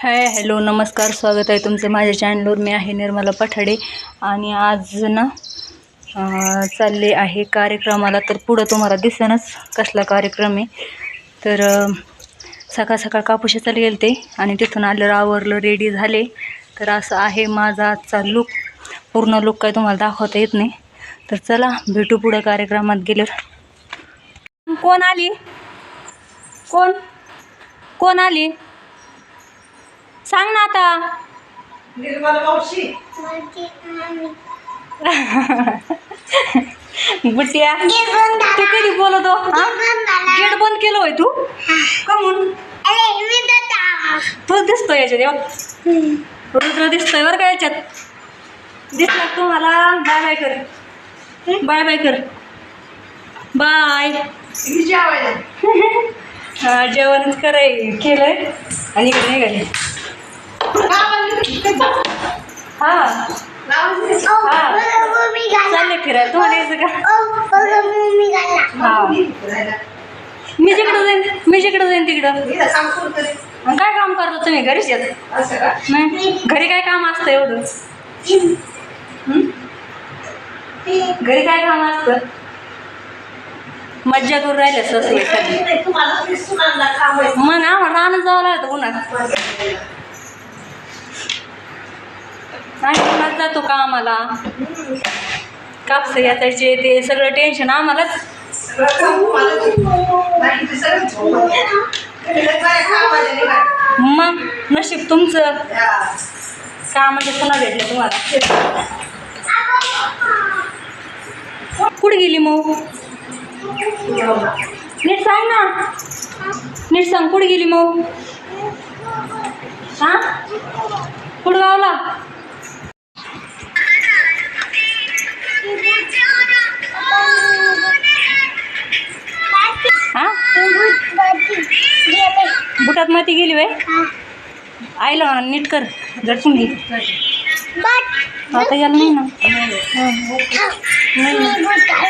Hi hello नमस्कार स्वागत आहे तुमचं माझ्या चॅनलवर मी आहे निर्मला पठाडे आणि आज ना चालले आहे कार्यक्रमाला. तर पुढं तुम्हाला दिसेनच कसला कार्यक्रम आहे. तर सकाळ सकाळ कापूस गेले ते आणि तिथून आल्यावर आवरलं रेडी झाले. तर असं आहे माझा आजचा लुक पूर्ण लुक काय तुम्हाला दाखवता येत नाही. तर चला भेटू पुढं कार्यक्रमात गेल्यावर. कोण आली? कोण? कोण आली? सांग ना आता. बुट्ट्या तू कधी बोलतो हा गेट बंद केलं होय तू? का म्हणून तूच दिसतोय याच्यात हे. रुद्र दिसतोय बरं का याच्यात. दिसला तुम्हाला? बाय बाय कर. बाय बाय कर. बाय. हा जेवणच कराय केलंय. आणि इकडे निघाले हा. चालले फिरायला. तुम्हाला यायचं का? हा. मी जिकडं जाईन मी जिकडं जाईन तिकडं. काय काम करतो तुम्ही? घरीच येत? नाही? घरी काय काम असतं एवढं? घरी काय काम असतं? मज्जा करून राहिल्या ससले मग आम्हाला राहणं जावं लागतं पुन्हा नाही जातो का आम्हाला? कापस याचायचे ते सगळं टेन्शन आम्हालाच. मग नशीब तुमचं. कामाचे म्हणजे पुन्हा भेटलं तुम्हाला? कुठे गेली मग नीट सांग ना. नीट सांग कुठे गेली मग हा? कुठं गावला? बुटात माती गेली बाई. आईला म्हणा नीट कर झटकून घे. आता याला नाही ना.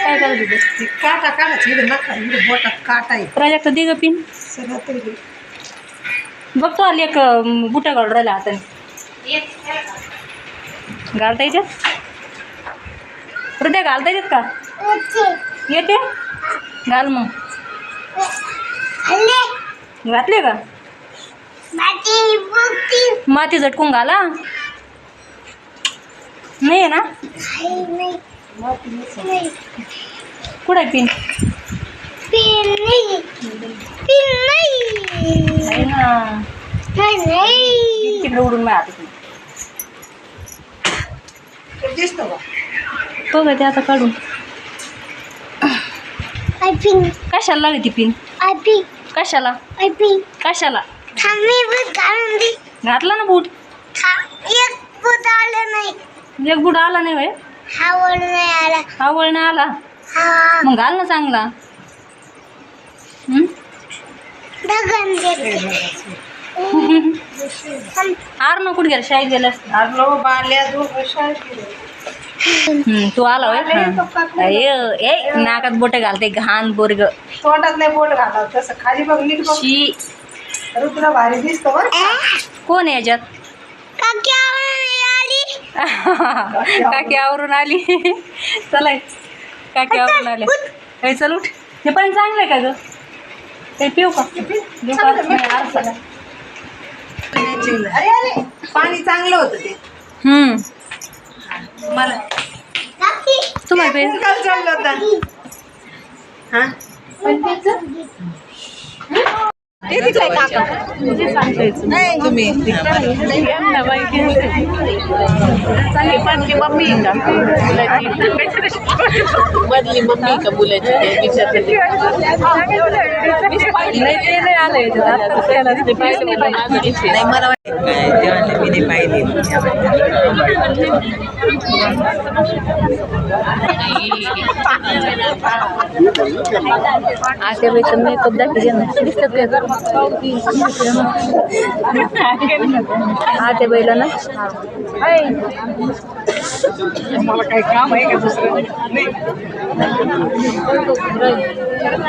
काय होते काटा काढायची इकडे नका इकडे बोटात काटा आहे. प्राजक्त दे ग पिन. सगळं तरी बघतो आली एक बुटा घालून राहिला हाताने. घालता येतात हृदय घालता येतात का? येते? घाल मग. घातले का? माती झटकून घाला. नाही आहे ना कुठं आहे पिन? तिकडे उडून दिसतो तो का ते आता काढून. कशाला लागली ती पिन. कशाला? कशाला? घातला ना बूट? एक बूट आला नाही. होय? हा वळण आला. मग घाल ना चांगला. हं? हार ना कुठे गेला? शाळेत गेला आलो बाल्या दोघं शाळेत गेले. हं, तू आला होय? हा. अय, ए नाकात बोट घालते घाण बोरग तोंडात नाही बोट घाला तसं खाली बघ नीट बघ. शी. रुद्र भारी दिसतो बरं का? कोण आहे याच्यात? काकी आवरून आली. चला काकी आवरून आले. काही चल उठ. हे पण चांगलं आहे का ग? ते पिऊ का? देऊ का? नाही, आरसा. अरे अरे. पाणी चांगलं होतं ते. हम्म. मला. तुम्हाला पे काल चाललं होतं. हा? ते तिकडे काका नाही तुम्ही. मधली मम्मी का विचारते. नाही मला. नाही मला वाटत काय तेव्हा मी नाही पाहिली आत्या बाई तर मेकअप दाखवते ना। दिसतात का आत्या बाईला ना मला काही काम आहे का दुसरं पुढे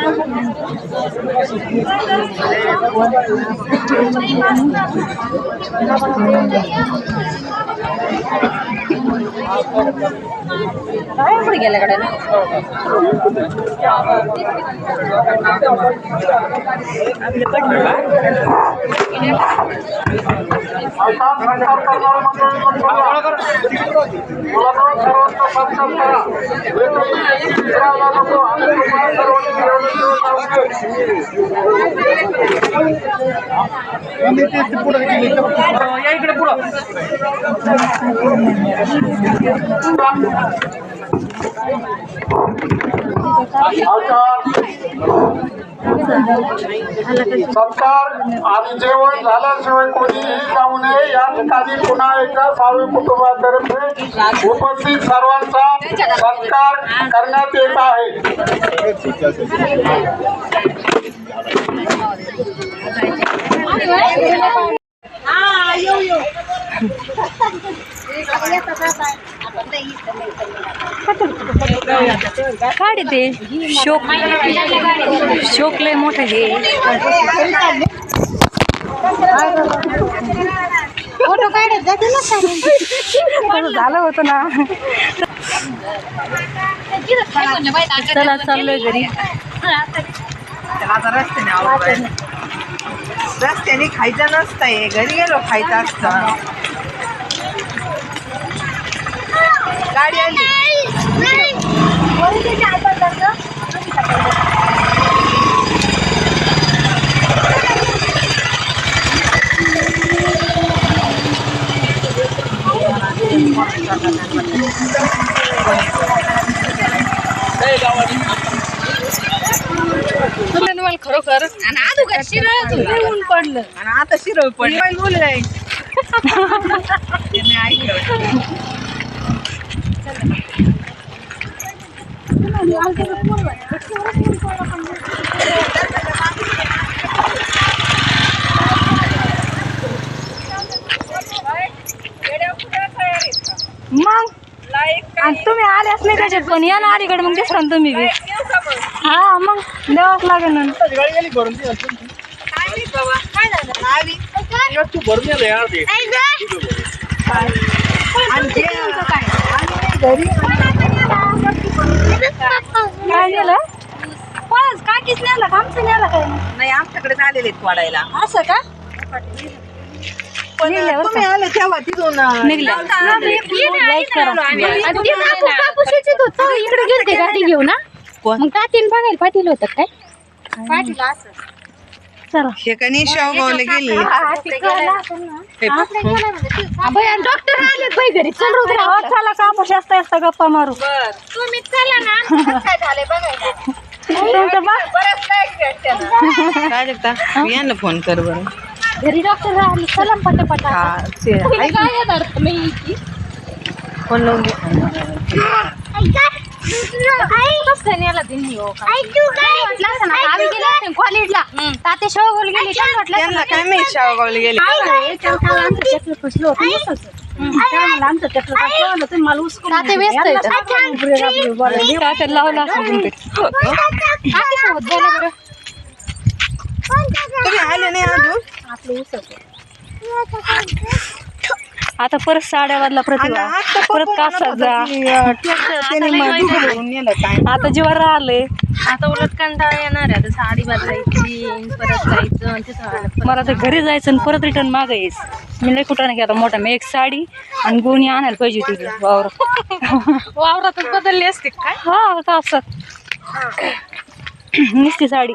गेल्या गाड्या या इकडे पुढं सत्कार आणि जेवण झाल्याशिवाय कोणीही जाऊ नये. या ठिकाणी पुन्हा एकदा साळवे कुटुंबातर्फे उपस्थित सर्वांचा सत्कार करण्यात येत आहे. काढे ते शोक. शोक लय मोठं हे. फोटो काढत जाते ना असं झालं होतं ना. चला चाललोय घरी. रस्त्याने खायचं नसतंय घरी गेलो खायचं असतं. गाडी आली. खरोखर. ऊन पडलं. आणि आता शिरव पडली. बोल ऐकलं मग? तुम्ही आल्याच नाही त्याच्यात पण या ना अलीकडे मग दिसता ना तुम्ही बी. हा मग द्यावाच लागेल ना. काय झालं कोणाच काकीच नेला का आमचं नेला काय? नाही आमच्याकडे आलेले आहेत वाढायला. असं का? पण निघल्यावर तुम्ही आले तेव्हा तिथून निघल्या. लाईक करा इकडे गेलते गाडी घेऊन ना कोण? मग तातीन बघायला पाटील होतं काय? पाटील चला. हे कणी शेवगावला गेले? डॉक्टर आले बाई घरी. चल रुद्रा हो, चला कापूस असता असता गप्पा मारू. तुम्ही चला ना काय झाले बघायला. तुमचं बा काय जगता यांना फोन कर बरं. घरी डॉक्टर आले चला पटापटा हा ते तुम्ही काय येणार? मी फोन लावून घे कॉलेजला ताते शेवगोल गेले त्यांना काय माहीत शेवगावला गेले ताते व्यस्त आहेत. काय लावला असं तात्यासोबत बोला बरं तुम्ही आले नाही अजून आता परत साड्या वाजला प्रतिभा. आता परत कासात जा. आता जीवर आले आता उलट कंटाळा येणार आहे. आता साडी बदलायची परत जायचं आणि तिथं आलं. मला तर घरी जायचं आणि परत रिटर्न मागं यायचं मी लय कुठं नाही आता मोठा मी एक साडी आणि गोणी आणायला पाहिजे तिकडे वावर वावरातच बदलली असते काय? हा का असं. नुसती साडी.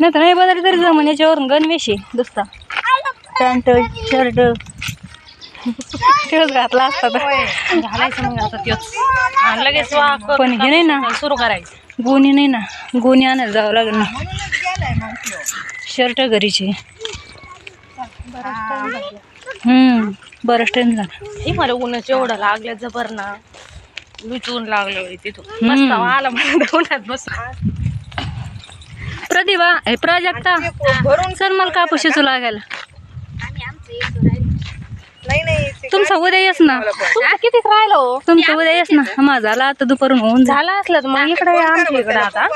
नाही तर नाही बदलली तरी जमन. याच्यावरून गणवेश आहे दुसरा पॅन्ट शर्ट. तेच घातला असता तर. घालायचं मग आता लगेच पण हे नाही ना. सुरू करायचं. गोणी नाही ना. गोणी आणायला जावं लागेल ना. शर्ट घरीचे. हम्म बरंच टाइम झाला. हे मला उन्हाचं एवढं लागलं जबर ना. लुचून लागलं तिथून. मस्त आला मला उन्हात बस. प्रतिभा हे प्राजक्ता. सर मला कापूस शिचू लागायला. नाही नाही तुमचा उद्या येस ना. किती राहिलं? हो तुमचं उद्या येस ना. माझा आला आता दुपारून होऊन झाला झालं असलं तर मग इकडे आमच्या इकडे आता.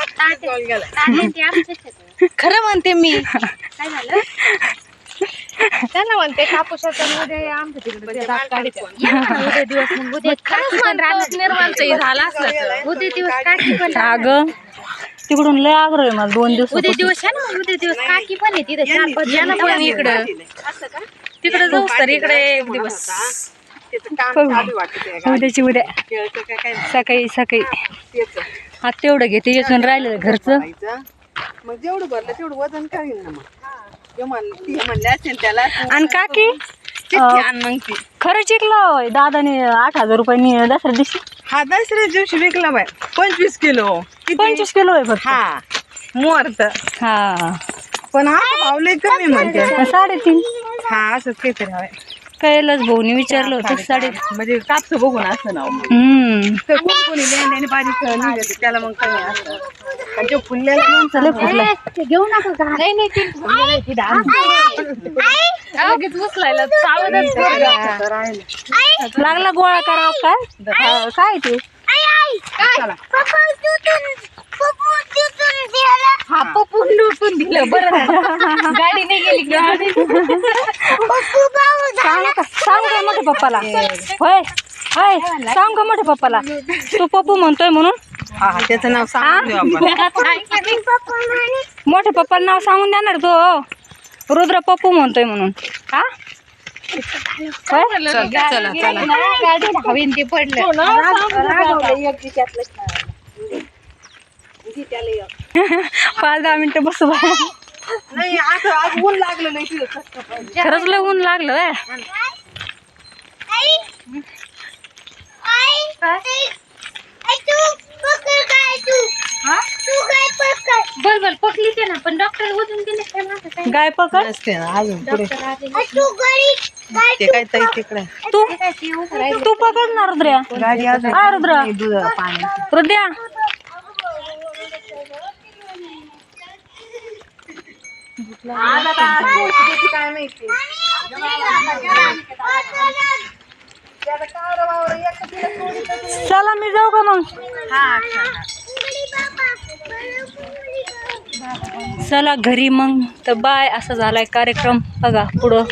खरं म्हणते मी. काय झालं? त्यांना म्हणते कापूसाचा मध्ये आमच्या तिकडे ते रात काढीत. आहे. या ना उद्या दिवस मग उद्या काकी पण राहणार निर्माणचं झालं असलं तर. उद्या दिवस काकी पण राहणार. अगं तिकडून लय आग्रह आहे मला दोन दिवस उद्या दिवस आहे ना मग उद्या दिवस काकी पण आहे तिथे चार पाच जण पण इकडं. तिकडे जाऊ तर इकडे एक दिवस. त्याचं काम चालू वाटत आहे उद्याची उद्या. काय? सकाळी सकाळी. त्याचं आता तेवढं घेते याच्यातून राहिलेलं घरचं. मग जेवढं भरलं तेवढं वजन करीन ना मग? आणि काकी? मग खरंच ऐकलं दादाने आठ हजार रुपयांनी दसऱ्या दिवशी. हा दसऱ्या दिवशी विकला बाय पंचवीस किलो किती? पंचवीस किलो आहे फक्त. हा मोरत हा. पण हा भाव लय कमी म्हणते. साडेतीन. हा असंच काहीतरी हवंय. कैलास भाऊनी विचारलं होतं साडे म्हणजे कापस बघून असं ना हम्म. तर कोणी कोणी लेंड आणि बारीक निघते त्याला मग कमी असतं आणि ते फुललेला चले फुटलं ते घेऊ नका का? नाही नाही ती फुलं नाही, ती डाळ. लगेच उचलायला चावतच नाही. लागला गोळा करावा काय? हा, काय ते? हा पप्पून लुटून दिलं बरं. गाडी नाही गेली गाडी. सांग का? सांग का मोठ्या पप्पाला? होय होय सांग का मोठ्या पप्पाला? तू पप्पू म्हणतोय म्हणून? हा हा, त्याचं नाव सांगून देऊ आपण. मोठ्या पप्पाला नाव सांगून देणार तो रुद्र पप्पू म्हणतोय म्हणून. हा होय? चल, चला चला. गाडी हवीन ते पडलं पाच दहा मिनिटं बसू. नाही आज ऊन लागलं नाही तिथं. खरंच लय ऊन लागलं. बल बल पकली ते ना पण डॉक्टर वजन दिले काय माझं काय. गाय पकड. नसते ना अजून पुढे. ते काय ताई तिकडे. तू तू पकड ना रुद्र्या? गाडी अजून रुद्र. काय माहिती चला मी जाऊ का मग? चला घरी मग. तर बाय असा झालाय कार्यक्रम. बघा पुढं.